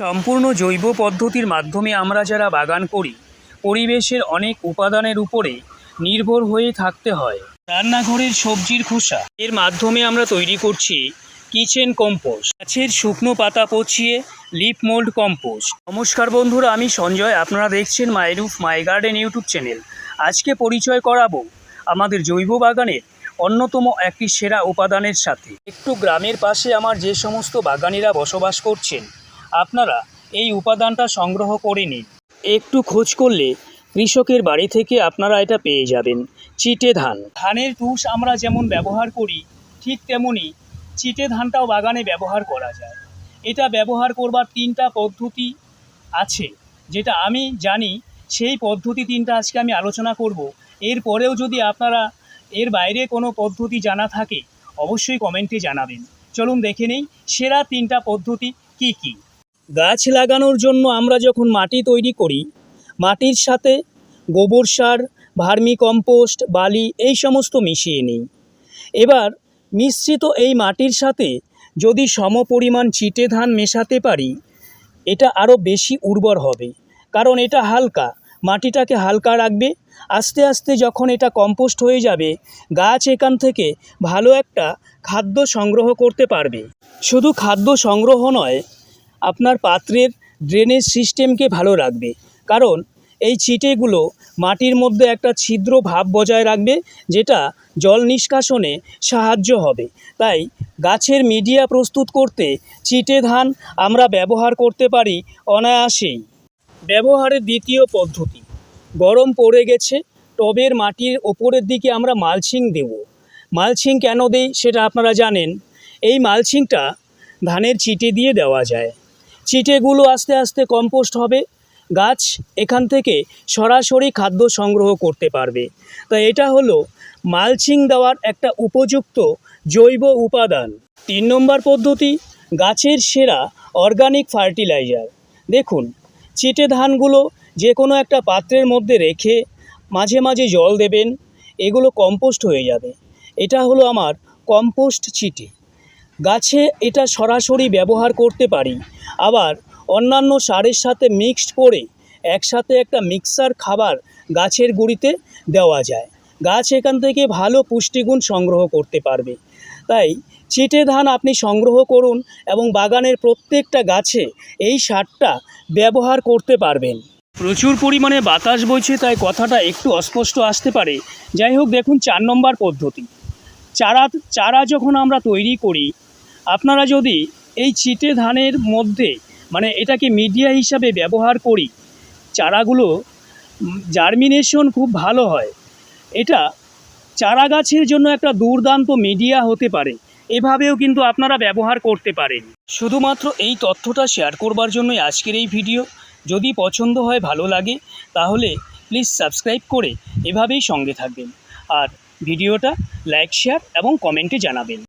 সম্পূর্ণ জৈব পদ্ধতির মাধ্যমে আমরা যারা বাগান করি, পরিবেশের অনেক উপাদানের উপরে নির্ভর হয়ে থাকতে হয়। রান্নাঘরের সবজির খোসা, এর মাধ্যমে আমরা তৈরি করছি কিচেন কম্পোস্ট। গাছের শুকনো পাতা পচিয়ে লিপ মোল্ড কম্পোস্ট। নমস্কার বন্ধুরা, আমি সঞ্জয়। আপনারা দেখছেন my roof my garden YouTube channel. আজকে পরিচয় করাবো আমাদের জৈব বাগানের অন্যতম একটি সেরা উপাদানের সাথে। একটু গ্রামের পাশে আমার যে সমস্ত বাগানিরা বসবাস করছেন আপনারা এই উপাদানটা সংগ্রহ করে নিন। একটু খোঁজ করলে কৃষকের বাড়ি থেকে আপনারা এটা পেয়ে যাবেন, চিটে ধান। ধানের তুষ আমরা যেমন ব্যবহার করি, ঠিক তেমনি চিটে ধানটাও বাগানে ব্যবহার করা যায়। এটা ব্যবহার করবার তিনটা পদ্ধতি আছে, যেটা আমি জানি, সেই পদ্ধতি তিনটা আজকে আমি আলোচনা করব। এরপরেও যদি আপনারা এর বাইরে কোনো পদ্ধতি জানা থাকে, অবশ্যই কমেন্টে জানাবেন। চলুন দেখে নেই, সেরা তিনটা পদ্ধতি কি কি? গাছ লাগানোর জন্য আমরা যখন মাটি তৈরি করি, মাটির সাথে গোবর সার, ভার্মি কম্পোস্ট, বালি এই সমস্ত মিশিয়ে নিই। এবার মিশ্রিত এই মাটির সাথে যদি সমপরিমাণ চিটে ধান মেশাতে পারি, এটা আরও বেশি উর্বর হবে। কারণ এটা হালকা, মাটিটাকে হালকা রাখবে। আস্তে আস্তে যখন এটা কম্পোস্ট হয়ে যাবে, গাছ এখান থেকে ভালো একটা খাদ্য সংগ্রহ করতে পারবে। শুধু খাদ্য সংগ্রহ নয় আপনার পাত্রের ড্রেনেজ সিস্টেমকে ভালো রাখবে। কারণ এই ছিটেগুলো মাটির মধ্যে একটা ছিদ্র ভাব বজায় রাখবে, যেটা জল নিষ্কাশনে সাহায্য হবে। তাই গাছের মিডিয়া প্রস্তুত করতে চিটে ধান আমরা ব্যবহার করতে পারি অনায়াসেই। ব্যবহারের দ্বিতীয় পদ্ধতি, গরম পড়ে গেছে, টবের মাটির ওপরের দিকে আমরা মালচিং দেব। মালচিং কেন দেই সেটা আপনারা জানেন। এই মালচিংটা ধানের চিটে দিয়ে দেওয়া যায়। চিটেগুলো আস্তে আস্তে কম্পোস্ট হবে, গাছ এখান থেকে সরাসরি খাদ্য সংগ্রহ করতে পারবে। তাই এটা হলো মালচিং দেওয়ার একটা উপযুক্ত জৈব উপাদান। তিন নম্বর পদ্ধতি, গাছের সেরা অর্গানিক ফার্টিলাইজার। দেখুন, চিটে ধানগুলো যে কোনো একটা পাত্রের মধ্যে রেখে মাঝে মাঝে জল দেবেন, এগুলো কম্পোস্ট হয়ে যাবে। এটা হলো আমার কম্পোস্ট চিটে। গাছে এটা সরাসরি ব্যবহার করতে পারি। আবার অন্যান্য সারের সাথে মিক্সড করে একসাথে একটা মিক্সার খাবার গাছের গুঁড়িতে দেওয়া যায়। গাছ এখান থেকে ভালো পুষ্টিগুণ সংগ্রহ করতে পারবে। তাই চিটে ধান আপনি সংগ্রহ করুন এবং বাগানের প্রত্যেকটা গাছে এই সারটা ব্যবহার করতে পারবেন। প্রচুর পরিমাণে বাতাস বইছে, তাই কথাটা একটু অস্পষ্ট আসতে পারে। যাই হোক, দেখুন চার নম্বর পদ্ধতি। চারা চারা যখন আমরা তৈরি করি আপনারা যদি এই চিটে ধানের মধ্যে মানে এটাকে মিডিয়া হিসাবে ব্যবহার করি, চারাগুলো জার্মিনেশন খুব ভালো হয়। এটা চারা গাছের জন্য একটা দুর্দান্ত মিডিয়া হতে পারে। এভাবেও কিন্তু আপনারা ব্যবহার করতে পারেন। শুধুমাত্র এই তথ্যটা শেয়ার করবার জন্যই আজকের এই ভিডিও। যদি পছন্দ হয়, ভালো লাগে, তাহলে প্লিজ সাবস্ক্রাইব করে এভাবেই সঙ্গে থাকবেন। আর ভিডিওটা লাইক, শেয়ার এবং কমেন্টে জানাবেন।